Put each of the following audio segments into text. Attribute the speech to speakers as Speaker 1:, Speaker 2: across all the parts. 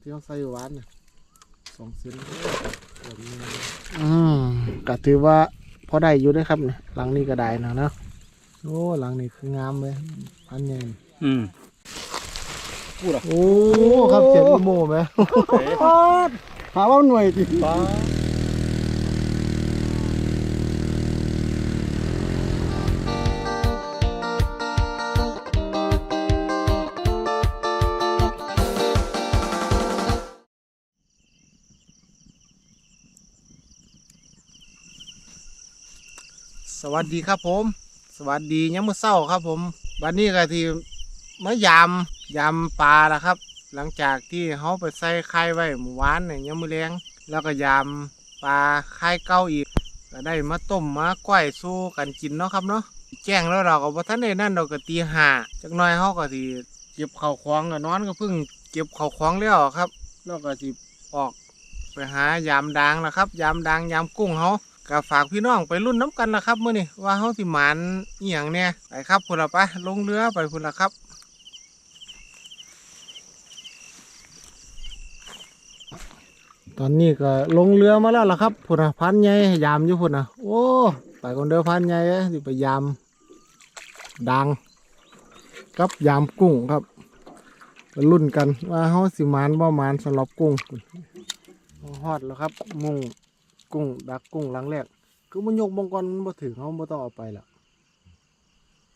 Speaker 1: ที่เขาใส่หวานน่ะสองเซนแบบนี้
Speaker 2: อืมก็ถือว่าพอได้อยู่เด้อครับเนี่ยหลังนี้ก็ได้นะเนาะโอ้หลังนี้คืองามเลยพันใหญ่นี่
Speaker 3: อืม
Speaker 2: โอ้ครับเจ็ดโมไหมหาว่าหน่วยจิ
Speaker 3: ป้า
Speaker 1: วัสดีครับผม สวัสดียังมือเช้าครับ ผมวันนี้ก็ที่มายามยามปลาละครับ หลังจากที่เขาไปใส่ไข่ไว้เมื่วานเนี่ยยังมือแรงแล้วก็ยามปลาไข่เก้าอีกก็ได้มาต้มมาก้อยสู้กันกินเนาะครับเนาะแจ้งแล้วเราก็บ่ทันได้นั่นเราก็ตีห้าจักหน่อยเขาก็สิเก็บข้าวของก็นอนก็เพิ่งเก็บข้าวของแล้วครับ แล้วก็สิออกไปหายามดางนะครับ ยามดางยามกุ้งเขา ก็ฝากพี่น้องไปรุ่นน้ำกันนะครับเมื้อนี้ว่าเขาสิหมานอีหยังเนี่ยไปครับพุ่นละไปลงเรือไปพุ่นละครับ
Speaker 2: ตอนนี้ก็ลงเรือมาแล้วล่ะครับพุ่นนะพันใหญ่ยามอยู่พุ่นนะโอ้ไปคนเดียวพันใหญ่เอ้ยสิไปยามดังกับยามกุ้งครับรุ่นกันว่าเขาสิหมานบ่หมานสำหรับกุ้งฮอดแล้วครับ มุ่ง กุ้งดักกุ้งหลังแรก คือมันยกบงกรมันบ่ถึงเขาบ่ต้องเอาไปละ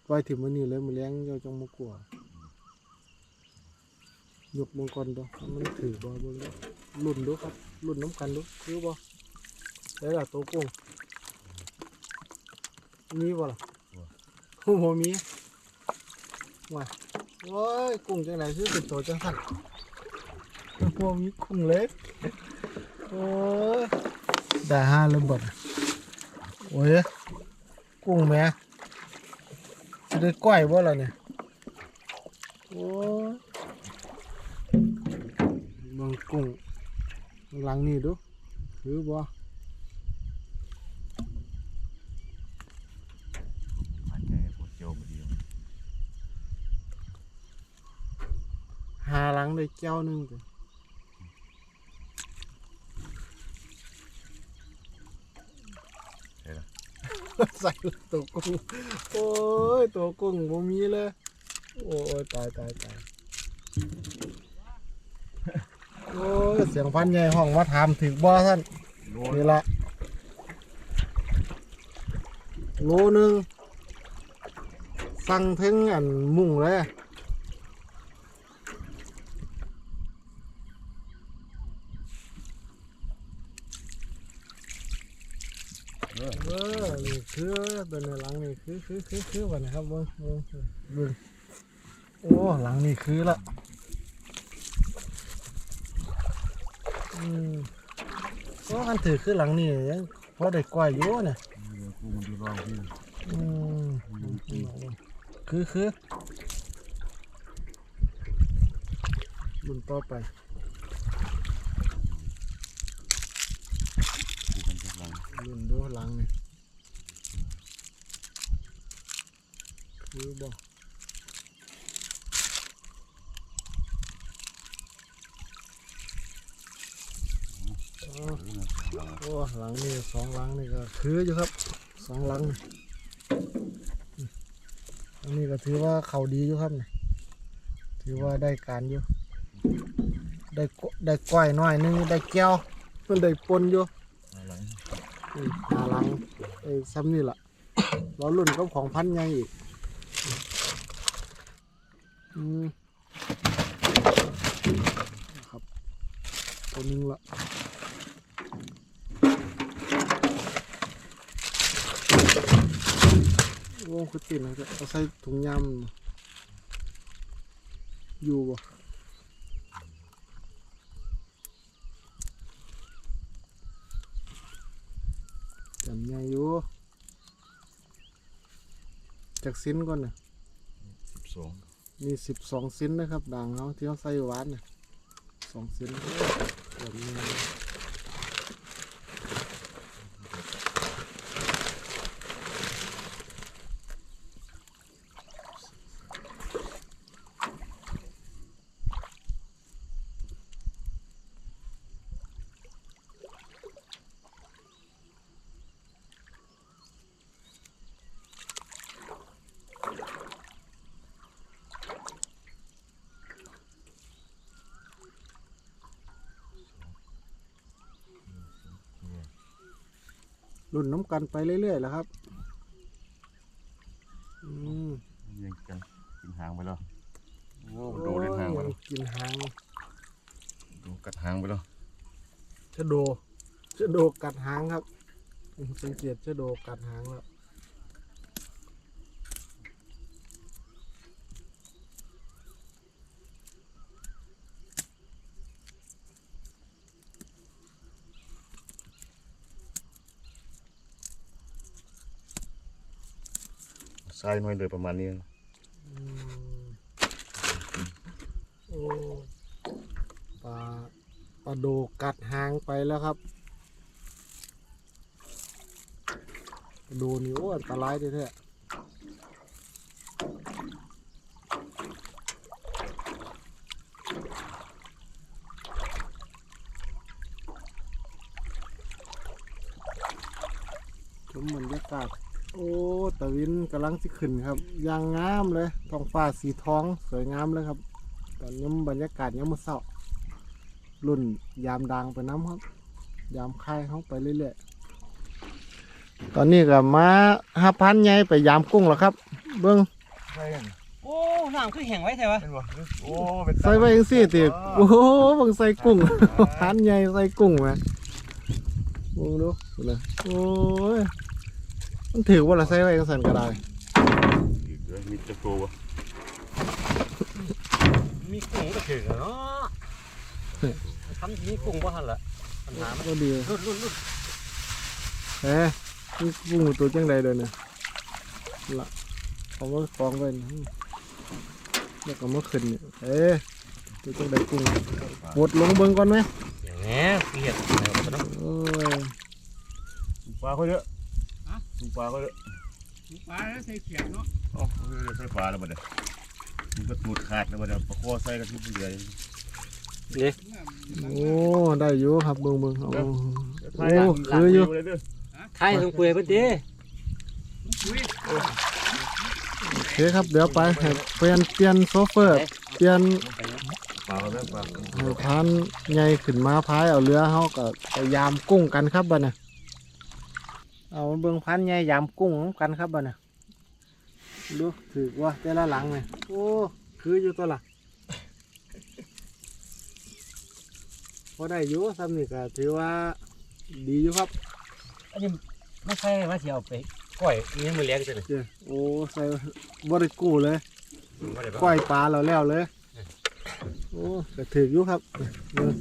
Speaker 2: ไว้ถึงมื้อนี้เลยมื้อแรงเจ้าจงบ่กลัวยกบงกรดูมันถือบ่บ่รู้รุ่นดูครับรุ่นน้ำกันดูคือบ่ได้ละตัวกุ้งมีบ่ล่ะโอ้โหมีว่าโอ้ยกุ้งจังไหนซื้อเป็นตัวจังสั่นพวกมีกุ้งเล็กโอ้ย ได้ห้าเลยบ่น่ะโอ้ยกุ้งแม่จะได้ก้อยบ่ล่ะเนี่ยโอ้ยเบิ่งกุ้งหลังนี่ดูคือบ่
Speaker 3: พันใจปวดโจมดี
Speaker 2: หาหลังได้แก้วหนึงจ้ะ ใส่ตัวกุ้งโอ้ยตัวกุ้งบ่มีเลยโอ้ยตายตายตายโอ้ยเสียงพันใหญ่ห้องมาถามถึงบ่ท่านนี่ละโลนึงสั่งถึงอันมุ่งเลย
Speaker 3: เออ
Speaker 2: นี่คือตัวในหลังนี่คือคือคือคือวันนะครับเบิ้งเบิ้งเบิ้งโอ้หลังนี่คือละอืมก็อันถือคือหลังนี่ยังพอได้กล้วยอยู่เนี่ยอืมคือคือบุญต่อไป
Speaker 3: กูมันจะลัง
Speaker 2: บุญดูหลังนี่ คือบ่อ๋อโอ้หลังนี่สองหลังนี่ก็คืออยู่ครับสองหลังนี่อืมอันนี้ก็ถือว่าเขาดีอยู่ครับนี่ถือว่าได้การอยู่ได้กได้ก้อยน้อยหนึงได้แก้วมันได้ปนอยู่
Speaker 3: อะไร
Speaker 2: อืมหาหลังไอ้ซ้ำนี่แหละเรารุ่นกับของพันยังอีกอืมครับตัวหนึงละ โอ้คือติดนะจะเอาใส่ถุงยำอยู่บ่จำยังอยู่จากสิ้นก่อนนะ
Speaker 3: สิบสอง
Speaker 2: มีสิบสองสิ้นนะครับด่างเขาที่เขาใส่หวานนะสองสิ้นแบบนี้ รุ่นน้ำกันไปเรื่อยๆแล้วครับ อืม
Speaker 3: ยังกันกินหางไปแล้วโอ้
Speaker 2: โอ้
Speaker 3: โดนเล่นหางไป
Speaker 2: ย
Speaker 3: แล้ว
Speaker 2: กินหาง
Speaker 3: โดนกัดหางไปแล้ว
Speaker 2: ชะโดชะโดกัดหางครับ สังเกตชะโดกัดหางแล้ว
Speaker 3: ทรายน้อยเลยประมาณนี้
Speaker 2: โอ้ปลาปลาโดกัดหางไปแล้วครับปลาโดนี่โอ้อันตรายแท้ๆ ชมบรรยากาศ โอ้ ตะวินกำลังสิขึ้นครับยางงามเลยท้องฟ้าสีทองสวยงามเลยครับ ตอนนี้บรรยากาศยังมือเศร้ารุ่นยามดังไปน้ำครับ ยามค่ายเขาไปเรื่อยๆตอนนี้ก็มาห้าพันไงไปยามกุ้งแล้วครับ เบิ้ง
Speaker 3: ใช่กัน
Speaker 4: โอ้น้ำคือแห้งไว้แท้วะ
Speaker 3: เป็นวะโอ้เป็น
Speaker 2: ใส่ไว้ยังสี่ติโอ้โหเบิ่งใส่กุ้งพันไงใส่กุ้งไหมมองดูดูเลยโอ้ย มันถือว่าเราใส่ไว้ยังสั่นก็ได้
Speaker 3: อีกเลยมีจะโตวะ
Speaker 4: มีกุ้งก็ถึงแล้วเนาะทำมีกุ้งบ่ทันละปัญหามัน
Speaker 2: ก็ดี
Speaker 4: รุ่นรุ่นรุ่น
Speaker 2: เอ๊ะนี่กุ้งตัวจังใดเลยเนี่ยละเอามาคล้องไว้นี่แล้วก็มาขึ้นเนี่ยเอ๊ะตัวจังใดกุ้งหมดลงเบิ่งก่อนไหม
Speaker 4: อย่างนี้เกลียดอะไรวะเนาะ
Speaker 2: โอ้ย
Speaker 3: ดูปลาเขาเยอะ ดูปลาเขาเยอะ
Speaker 4: ปลาใส่เขียงเนาะ
Speaker 3: อ๋อเออใส่ปลาแล้วบัดเดี๋ยวมันก็ตูดขาดแล้วบัดเดี๋ยวปลาคอใส่กันทุกเดือน
Speaker 4: นี่
Speaker 2: โอ้ได้อยู่ครับเบิ่งเบิ่งเอา
Speaker 3: เดี๋ยว
Speaker 2: โอ้คืออยู่
Speaker 3: เลยเด้อ
Speaker 4: ไข่ต้องเปื่อยเพิ่นติ
Speaker 2: โอเคครับเดี๋ยวไปให้เปลี่ยนเปลี่ยนโซเฟอร์เปลี่ยน
Speaker 3: ปลาเขาเด้อปลา
Speaker 2: ให้พานใหญ่ขึ้นมาพายเอาเรือเฮาก็พยายามกุ้งกันครับบัดน่ะ เอาเบิ่งพันใหญ่ยามกุ้งกันครับบัดน่ะดูถือว่าแต่ละหลังเนี่ยโอ้คืออยู่ตัวละพอได้อยู่ซ้ำนี่ก็ถือว่าดีอยู่ครับ
Speaker 4: อันนี้ไม่ใช่ว่าสิเอาไปก้อยนี่มือเลี้ยงจังเลย
Speaker 2: เจ้โอ้ใส่บริกู้เลย
Speaker 4: บ่ได้บ่
Speaker 2: ก้อยปลาเราแล้วเลยโอ้ก็ถืออยู่ครับเออ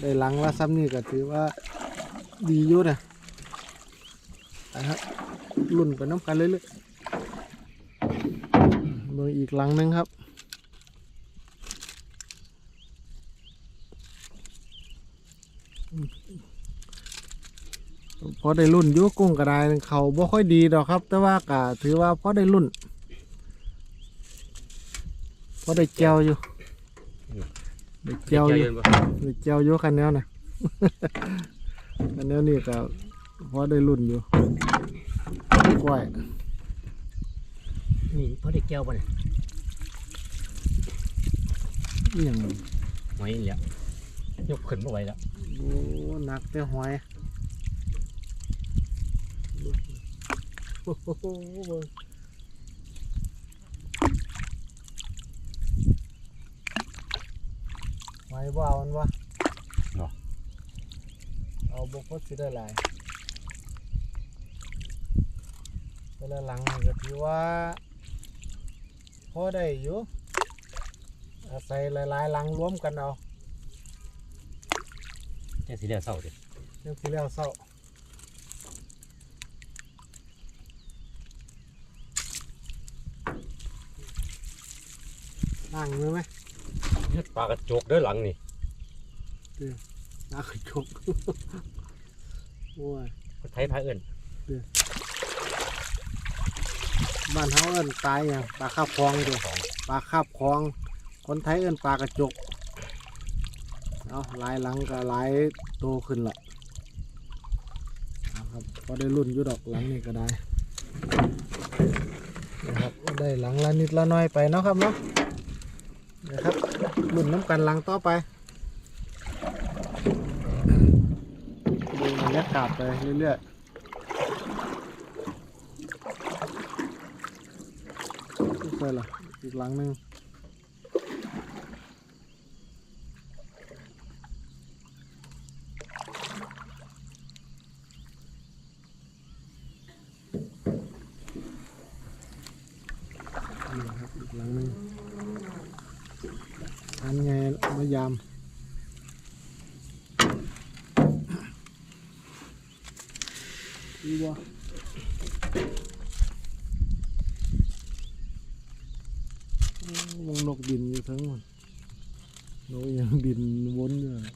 Speaker 2: ได้หลังละซ้ำนี่ก็ถือว่าดีอยู่นะ ไปครับลุ่นไปน้ำกันเรื่อยๆเมืองอีกหลังหนึงครับพอได้รุ่นอยุกุ้งกระไดเขาบ่ค่อยดีดอกครับ แต่ว่าก็ถือว่าพอได้รุ่นพอได้เจียวอยู่ได้เจียวอยู่
Speaker 4: บ่
Speaker 2: ได้เจียวอยู่คันแนวน่ะคันแนวนี่ก็พอได้รุ่นอยู่ กล้วย
Speaker 4: นี่พอได้แก้วบ่เนี่ย
Speaker 2: อหย่าง
Speaker 4: หอยนี่แหละยกขึ้นบ่ไหวแล้ว
Speaker 2: โอ้หนักแต่หอยโอ้โหเบิ่งหอยบ่เอามันวะ
Speaker 3: เนาะ
Speaker 2: เอาบุกพดสิได้หลาย แต่ละหลังนี่ก็ถือว่าพอได้อยู่อาศัยหลายๆหลังรวมกันเอา
Speaker 4: จังสิแล้วเศร้าดิ
Speaker 2: เรื่องที่แล้วเศร้านั่งมือไหม
Speaker 4: ปลากระจกเด้อหลังนี่
Speaker 2: นั่งขยกโอ้ย
Speaker 4: คนไทยพาเอิ้น
Speaker 2: บ้านเขาเอิ้นตายอย่างปลาคาบคลองดียปลาคาบคลอง คนไทยเอิ้นปลากระจกเอาลายหลังก็หลายโตขึ้นละเอาครับพอได้รุ่นยู่ดอกหลังนี้ก็ได้นะครับได้หลังละนิดละน้อยไปเนาะครับเนาะนะครับรุ่นน้ำกันหลังต่อไปดูบรรยากาศไปเรื่อยๆ ได้ ละอีกหลังหนึงนี่ครับอีกหลังหนึงอันไงมายามดีบ่ วงนกบินอยู่ทั้งหมดนกยังบินวนอยู่อะ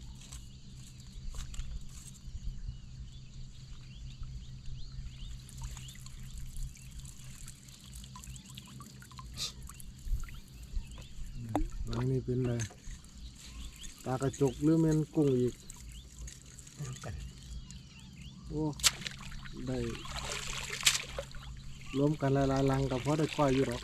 Speaker 2: หลัง นี้เป็นไรตากระจกหรือแม่นกุ้งอีกโอ้ได้รวมกันหลายๆลังกับพอได้ก้อยอยู่หรอก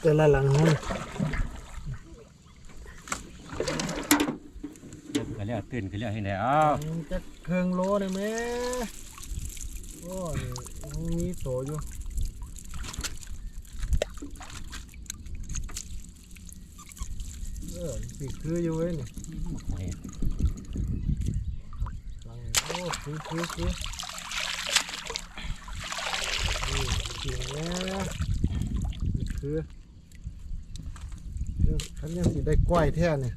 Speaker 2: แต่ละหลังห้อง
Speaker 4: เดินกันแล้วตื่นกันแล้วให้ไหนอ้าว
Speaker 2: จะเครื่องโลได้ไหมโอ้ นี่มีโตอยู่เออสิคืออยู่เว้ยนี่ลังโอ้คือคือคือนี่เสียงแล้วนี่คือฉันยังสิได้กล้วยแท้เนี่ย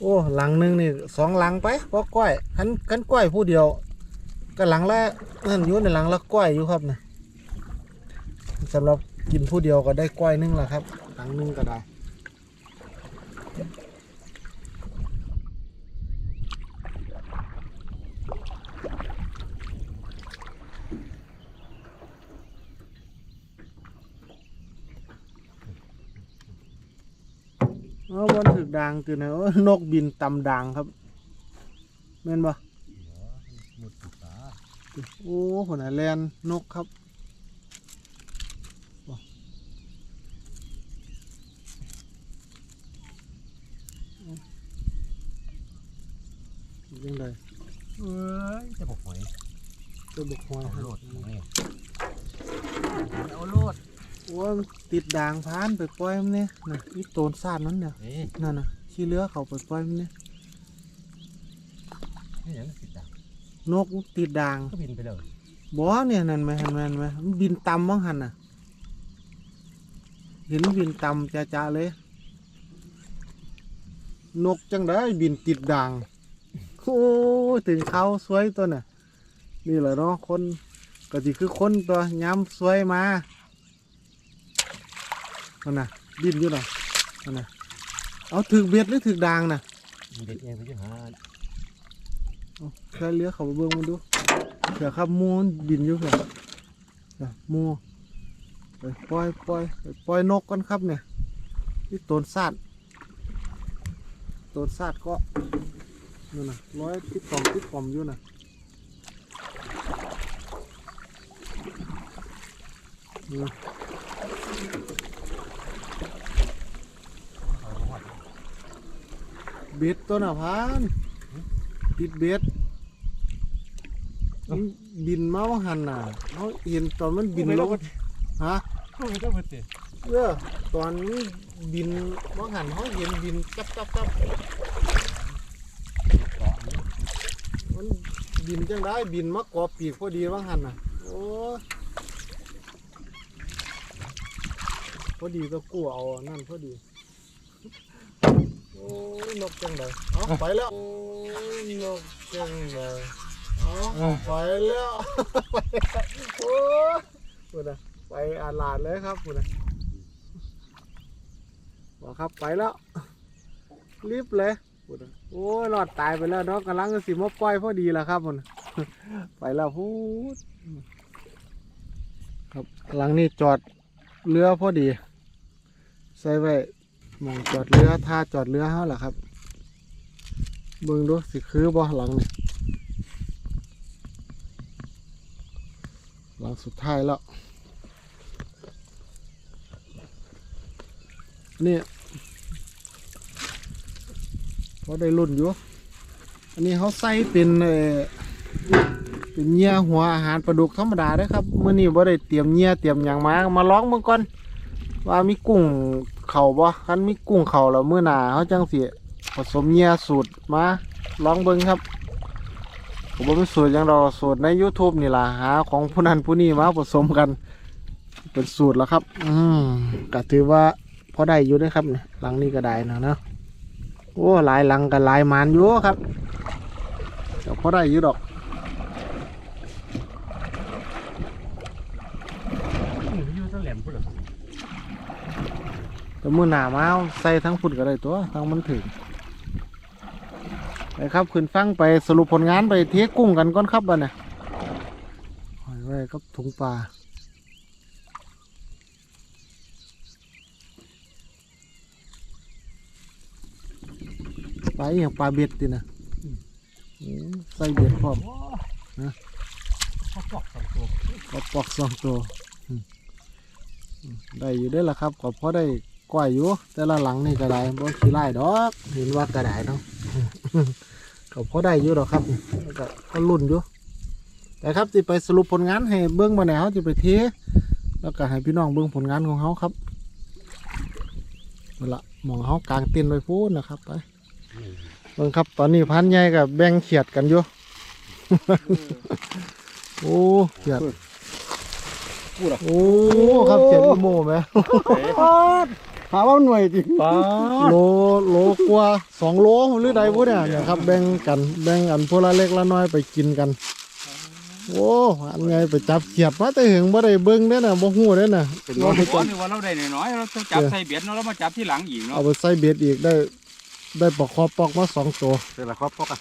Speaker 2: โอ้หลังหนึงนี่สองหลังไปเพราะก้อยขันขันก้อยผู้เดียว ก็หลังละนั่นอยู่ในหลังละก้อยอยู่ครับนะสำหรับกินผู้เดียวก็ได้ก้อยหนึ่งละครับหลังหนึ่งก็ได้เอาวันถึกดังคือนะโอ้นกบินตำดังครับแม่นบ่ โอ้หัวหน้าแลนนกครับว้ายังไง
Speaker 4: เอ้ยจะบอกหอย
Speaker 2: ตัวบุกหอย
Speaker 4: เอา
Speaker 2: หัน
Speaker 4: โลดหอยเอาโลด
Speaker 2: โอ้ยมันติดด่างพานไปปล่อยมันเนี่ยนะนี่โตนซาดนั้นเนี่ย
Speaker 4: เอ้ย
Speaker 2: นั่นนะขี้เลือเขาไปปล่อยมันเนี่ย
Speaker 4: นี่ยังติดดัง
Speaker 2: นกติดด่าง
Speaker 4: ก็บินไปเลย
Speaker 2: บ่เนี่ยนั่นไหมเห็นไหมเห็นไหมมันบินต่ำบ้างหันน่ะ เห็นบินต่ำจ้าๆเลย นกจังได้บินติดด่างโอ้ยถึงเขาสวยตัวน่ะ นี่แหละเนาะคนก็สิคือคนตัวย้ำสวยมามันน่ะบินอยู่เนาะมันน่ะเอาถึกเบ็ดหรือถึกด่างน่ะ
Speaker 4: เด็ดเองไปจะหา
Speaker 2: แค่เลี้ยเขาไปเบิ่งมันดูเผื่อครับมูมันบินอยู่เผื่อเผื่อหมูไปปล่อยปล่อยปล่อยนกกันครับเนี่ยนี่ต้นซาดต้นซาดก็นั่นนะร้อยติดกล่อมติดกล่อมอยู่นะนี่เบ็ดตัวหน่ะพาน ติดเบ็ดมันบินมาว่าหันน่ะเขาเห็นตอนมันบินลงฮะ
Speaker 4: ไม่ต้องมาเตะ
Speaker 2: เออตอนนี้บินว่าหันเขาเห็นบินจับจับจับ
Speaker 4: เกาะนี่
Speaker 2: มันบินจังได้บินมากอปีกพอดีว่าหันน่ะโอ้ยพอดีก็กู้เอาอันนั่นพอดีโอ้ย นกจังเลยเอาไปแล้วโอ้ยนกจังเลยเอาไปแล้วไปแล้วโอ้ยพูดนะไปอาลาดเลยครับพูดนะบอกครับไปแล้วรีบเลยพูดนะโอ้ยรอดตายไปแล้วเนาะกำลังจะสิมาปล่อยพอดีแล้วครับพูดนะไปแล้วพูดครับหลังนี้จอดเรือพอดี ใส่ไว้ห มองจอดเรือท่าจอดเรือเฮาล่ะครับ เบิ่งดูสิคือบ่หลังนี่หลังสุดท้ายแล้ว นี่พอได้รุ่นอยู่ อันนี้เขาใส่เป็นเป็นเหยื่อหัวอาหารปลาดุกธรรมดาเด้ครับเมื้อนี้บ่ได้เตรียมเหยื่อเตรียมหยังมามาลองเบิ่งก่อน ว่ามีกุ้งเข่าบ่คันมีกุ้งเข่าแล้วมื้อหน้าเฮาจังสิผสมเหยื่อสูตรมาลองเบิ่งครับผมบ่มีสูตรหยังดอกสูตรใน YouTube นี่ล่ะหาของผู้นั้นผู้นี้มาผสมกัน เป็นสูตรแล้วครับ อืมก็ถือว่าพอได้อยู่เด้อครับเนี่ยหลังนี้ก็ได้นะเนาะโอ้หลายหลังก็หลายมานอยู่ครับเดี๋ยวพอได้อยู่ดอก
Speaker 4: อยู่ตั้งแหลมพุ่นเหรอ
Speaker 2: แต่มือหนามาเอาใส่ทั้งฝุ่นก็ได้ตัวทั้งมันถึงไปครับขึ้นฟังไปสรุปผลงานไปเทกุ้งกันก่อนครับบันน่ะหอยไว้กับถุงปลาปลาอย่างปลาเบ็ดตินะใส่เบ็ดพร้อม
Speaker 4: ข้าปอกสองตัว
Speaker 2: ก็ปอกสองตัวได้อยู่ได้ละครับก็พอได้ ก้อยอยู่ แต่ละหลังนี่ก็ได้บ่ขี้ไล่ดอกเห็นว่าก็ได้เนาะก็พอได้อยู่ดอกครับแล้วก็ก็รุ่นอยู่แต่ครับสิไปสรุปผลงานให้เบิ้งมาแนวจะไปเทแล้วก็ให้พี่น้องเบิ้งผลงานของเขาครับนั่นละหมองเขากลางเต็นท์ไว้พูดนะครับไปเบิ้งครับ ตอนนี้พันใหญ่กับแบ่งเขียดกันอยู่โอ้เขียด
Speaker 3: พูดหรอ
Speaker 2: โอ้ครับเขียดอีโมไหม
Speaker 3: หาว่าหน่วยจริง
Speaker 4: ป้า
Speaker 2: โลโลกว่าสองโลหรือใดพวกเนี่ยเนี่ยครับแบ่งกันแบ่งอันพวกละเล็กละน้อยไปกินกัน โอ้อันไงไปจับเขียดมาแต่หึงบ่ได้เบิ่งเด้อน่ะบ่ฮู้เด้อน่ะ
Speaker 3: เป็น
Speaker 2: เรา
Speaker 3: ว่า
Speaker 2: ไป
Speaker 5: ก่อ
Speaker 2: จั
Speaker 5: น
Speaker 2: บ
Speaker 5: นี่ว่าเราได้น้อยๆเราต้องจับ
Speaker 2: เออ
Speaker 5: ใส่เบ็ดเนาะแล้วมาจับที่หลังอีกเนาะ
Speaker 2: เอาไปใส่เบ็ดอีกได้ ได้ปลาคอปอกมาสองตัว
Speaker 3: เป็นละครับพ่อกัน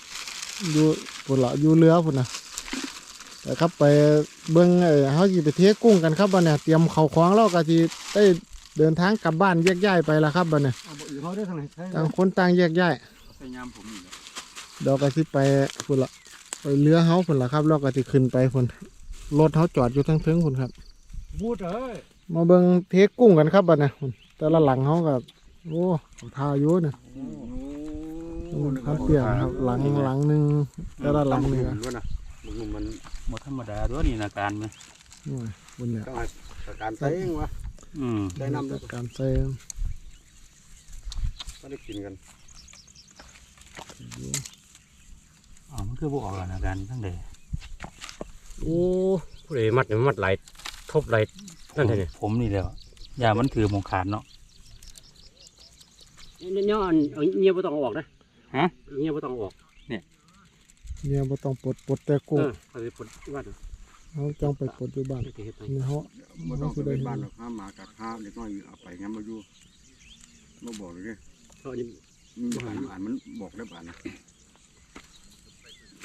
Speaker 2: อยู่พุ่นละอยู่เรือพุ่นน่ะแต่ครับไปเบิ่งไอ้เฮาสิไปเทกุ้งกันครับบัดเนี่ยเตรียมเข้าวของแล้วก็สิได้ เดินทางกลับบ้านแยกย้ายไปละครับบัดเนี่ย
Speaker 3: เอาบ่อื่นเขาได้ทางไหนใช่
Speaker 2: ต่างคนต่างแยกย้าย
Speaker 5: ใส่ยามผมนี่แหละ
Speaker 2: เดี๋ยวก็สิไปพุ่นละไปเรือเฮาพุ่นละครับแล้วก็สิขึ้นไปพุ่นรถเฮาจอดอยู่ทั้งเทิงพุ่นครับ
Speaker 4: บูดเอ้ย
Speaker 2: มาเบิ่งเทกุ้งกันครับบัดนะพุ่นแต่ละหลังเฮาก็โอ้เขาทาอยู่นะเขาเปลี่ยนครับหลังหลังหนึงแต่ละหลังนี่ก็
Speaker 3: ด้วยนะมึงมัน
Speaker 5: หมดธรรมดาด้วยนี่นาการมั้ย
Speaker 2: โอ้ยพุ่นเนี่ย
Speaker 3: ต้องให้การใส่เองวะ
Speaker 5: อืม
Speaker 3: ได้นำด้วย
Speaker 2: การใส่
Speaker 3: ก็ได้กินกัน
Speaker 5: อ๋อมันคือบ่ออกแล้วนาการทั้งเด
Speaker 4: โอ้ผู้ใดมัดเนี่ยมัดไหลายทบไหลายนั่นเถอะเนี่ย
Speaker 5: ผมนี่แหละอย่ามันถือมงขาดเนาะ
Speaker 4: เนี่ยเนี่ยอันเอาเงียบไม่ต้องเอาออกนะ
Speaker 5: ฮะ
Speaker 4: เงียบไม่ต้องเอาออก
Speaker 2: เนี่ยบ่ต้องปลดปลดแต่
Speaker 4: เอ
Speaker 2: กุ้ง
Speaker 4: อเอาไปปลดที่บ้าน
Speaker 2: เฮาจังไปปลดอยู่บ้าน
Speaker 4: เฮ็ดไป
Speaker 2: นี่เฮา
Speaker 3: บ่ต้องไปบ้านหรอกห้ามมากัดห้ามเด็กน้อยเอาไปงั้นมาอยู่มาบอกเลยดิ
Speaker 4: เพราะอันนี้
Speaker 3: อืมอ่านอ่านมันบอกได้ป่านนะ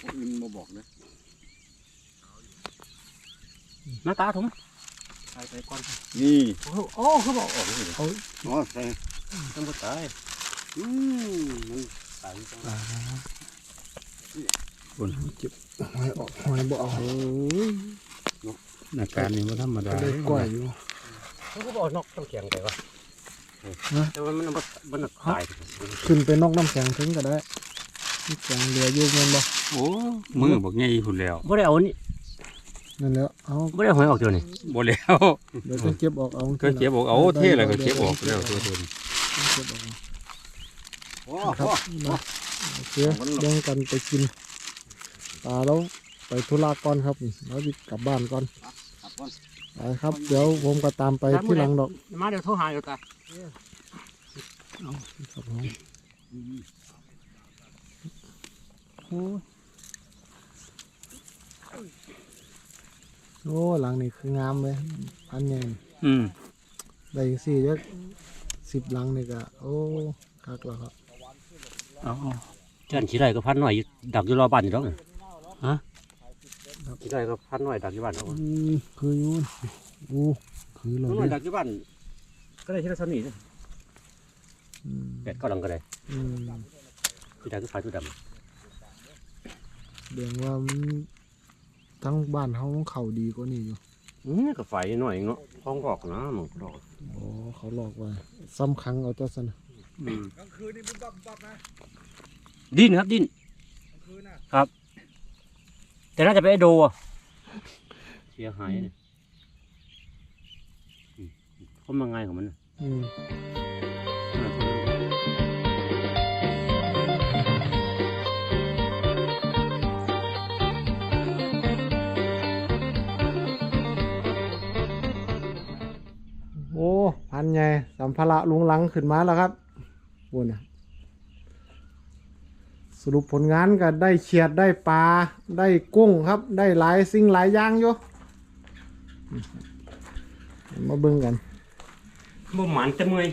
Speaker 3: พวกอื่นมาบอกนะ
Speaker 4: หน้าตาถุง
Speaker 5: ใส่ไปก่อน
Speaker 3: นี่
Speaker 4: โอ้โหโอ้เขาบอกออกเลย
Speaker 3: อ๋อใส่
Speaker 4: ต้องบ่ตาย
Speaker 3: อืมมันตายจัง
Speaker 2: อ่า
Speaker 5: คุณ
Speaker 2: หอยออกหอยบ่เอาโอ้ย
Speaker 5: นาการนี่บ่ธรรมดา
Speaker 2: ก็ได้ก้อยอยู่
Speaker 4: เขาก็บอกนอกต้องแข็งไปวะ
Speaker 2: ฮะ
Speaker 4: แต่ว่ามันมันมันตาย
Speaker 2: ขึ้นไปนอกน้ำแข็งถึงก็ได้น้ำแข็งเหลืออยู่แม่นบ่
Speaker 5: โอ้มือบอกใหญ่พุ่นแล้ว
Speaker 4: บ่ได้เอานี่
Speaker 2: นั่นแหล้วเอา
Speaker 4: บ่ได้หอยออกเดี๋ยวนี้
Speaker 5: บ่แล้ว
Speaker 2: เดี๋ยวจะเก็บออกเอา
Speaker 5: ก็เก็บออกเอาเท่แล้วก็เก็บออกแล้วตัวตน
Speaker 2: เก็บออก
Speaker 3: โอ้
Speaker 2: ครั
Speaker 3: โห
Speaker 2: บนะโอเคแบ่งกันไปกิน ปลาแล้วไปธุระก่อนครับแล้วจะกลับบ้านก่อน
Speaker 3: ครับก่อน
Speaker 2: ไปครับ เดี๋ยวผมก็ตามไปที่หลังดอก
Speaker 4: มาเดี๋ยวโทรหาอยู่ตา
Speaker 2: ครับผมโอ้ยโอ้หลังนี้คืองามเลยพันใหญ่
Speaker 5: อืม
Speaker 2: ได้จังสี่จักสิบหลังนี่ก็โอ้คักแล้วครับ
Speaker 5: เอา
Speaker 4: เจ้าขี้ไรก็พันหน่อยอยู่ดักอยู่รอบ้านอยู่แล้ว เนี่ยฮะขี้ไรก็พันหน่อยดักอยู่บ้านเอา
Speaker 2: อืมคืออยู่โอ้คือเรา
Speaker 4: พันหน่อย
Speaker 2: เนี่ย
Speaker 4: ดักอยู่บ้านก็ได้ที่ละสนิท
Speaker 2: อืม
Speaker 4: แปดก็ลังก็ได้
Speaker 2: อืม
Speaker 4: ที่ดักก็ฟ้าตัวด
Speaker 2: เดี๋ยวว่ามันทั้งบ้านเขาเขาดีกว่านี่อยู่ำ
Speaker 4: อืมก็ไฟหน่อยเนาะท้องกอกนะมันดอก
Speaker 2: อ๋อเขาหลอกว่าซ้ำครั้งเอาเจ้าสนะ
Speaker 5: อืม
Speaker 4: ดิ้นครับดิ้น แต่น่าจะเป็นไอโดอะเสียหายเนี่ยอืมเขามาไงของมันน่ะ
Speaker 2: อืมโอ้พันใหญ่สัมภาระลุงหลังขึ้นมาแล้วครับบุญนะส รุปผลงานก็ได้เฉียดได้ปลาได้กุ้งครับ ได้หลายสิ่งหลายอย่างอยู่มาเบิ่งกัน
Speaker 4: บ่หมันแต่เมื่อย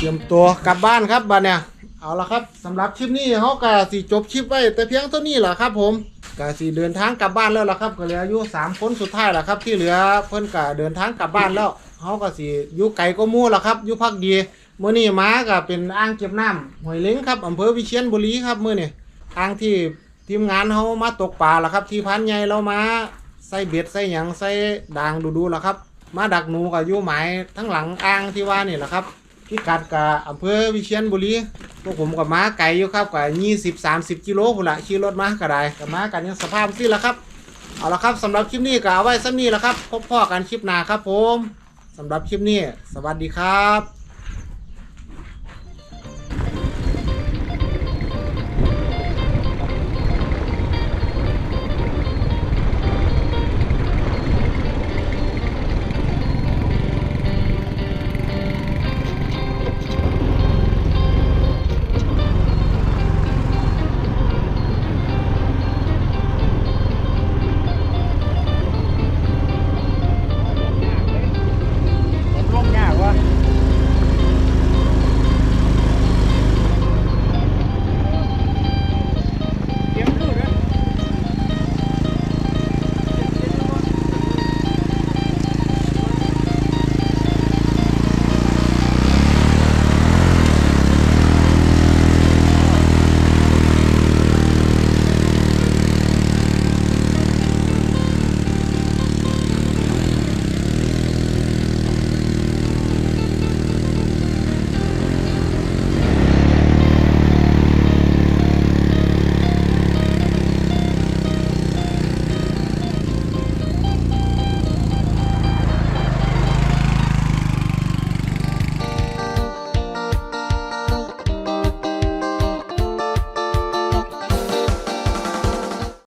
Speaker 2: เตรียมตัวกลับบ้านครับบ้านเนี่ยเอาละครับสำหรับคลิปนี้เขาก็สิจบคลิปไว้แต่เพียงเท่านี้แหละครับ ผมก็สิเดินทางกลับบ้านแล้วล่ะครับก็เหลืออยู่สามคนสุดท้ายแหละครับ ที่เหลือเพิ่อนก็เดินทางกลับบ้านแล้วเขาก็สิอยู่ไกลก็มู่ละครับอยู่พักดีมื้อนี้มาก็เป็นอ่างเก็บน้ำห้วยเล้งครับอำเภอวิเชียรบุรีครับมื้อนี้อ่างที่ทีมงานเขามาตกปลาละครับ ที่พันใหญ่เรามาใส่เบ็ดใส่หยังใส่ด่างดูๆละครับ มาดักหนูกับยู่หมายทั้งหลังอ่างที่ว่านี่แหละครับ พี่กัดกับอำเภอวิเชียรบุรีพวกผมกับม้าไก่อยู่ครับกับยี่สิบสามสิบกิโลพุ่นละขี่รถม้าก็ได้กับม้ากันยังสภาพที่ละครับ เอาละครับสำหรับคลิปนี้ก็เอาไว้สักนี้ละครับ พบพ่อกันคลิปหน้าครับผมสำหรับคลิปนี้ สวัสดีครับ